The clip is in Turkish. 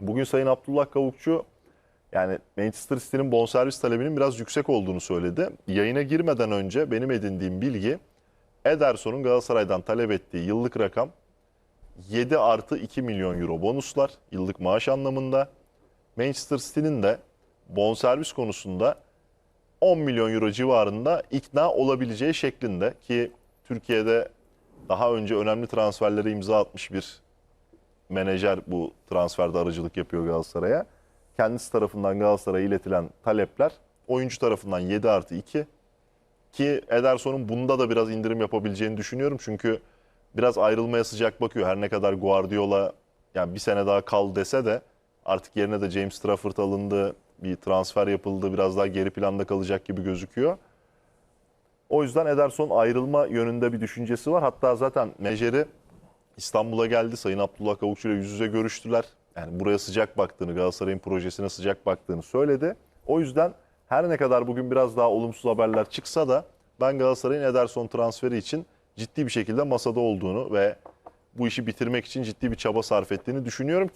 Bugün Sayın Abdullah Kavukçu yani Manchester City'nin bonservis talebinin biraz yüksek olduğunu söyledi. Yayına girmeden önce benim edindiğim bilgi Ederson'un Galatasaray'dan talep ettiği yıllık rakam 7 artı 2 milyon euro bonuslar yıllık maaş anlamında. Manchester City'nin de bonservis konusunda 10 milyon euro civarında ikna olabileceği şeklinde ki Türkiye'de daha önce önemli transferlere imza atmış bir menajer bu transferde aracılık yapıyor Galatasaray'a. Kendisi tarafından Galatasaray'a iletilen talepler oyuncu tarafından 7 artı 2 ki Ederson'un bunda da biraz indirim yapabileceğini düşünüyorum. Çünkü biraz ayrılmaya sıcak bakıyor. Her ne kadar Guardiola yani bir sene daha kal dese de artık yerine de James Trafford alındı. Bir transfer yapıldı. Biraz daha geri planda kalacak gibi gözüküyor. O yüzden Ederson ayrılma yönünde bir düşüncesi var. Hatta zaten menajeri İstanbul'a geldi. Sayın Abdullah Kavukçu ile yüz yüze görüştüler. Yani buraya sıcak baktığını, Galatasaray'ın projesine sıcak baktığını söyledi. O yüzden her ne kadar bugün biraz daha olumsuz haberler çıksa da ben Galatasaray'ın Ederson transferi için ciddi bir şekilde masada olduğunu ve bu işi bitirmek için ciddi bir çaba sarf ettiğini düşünüyorum.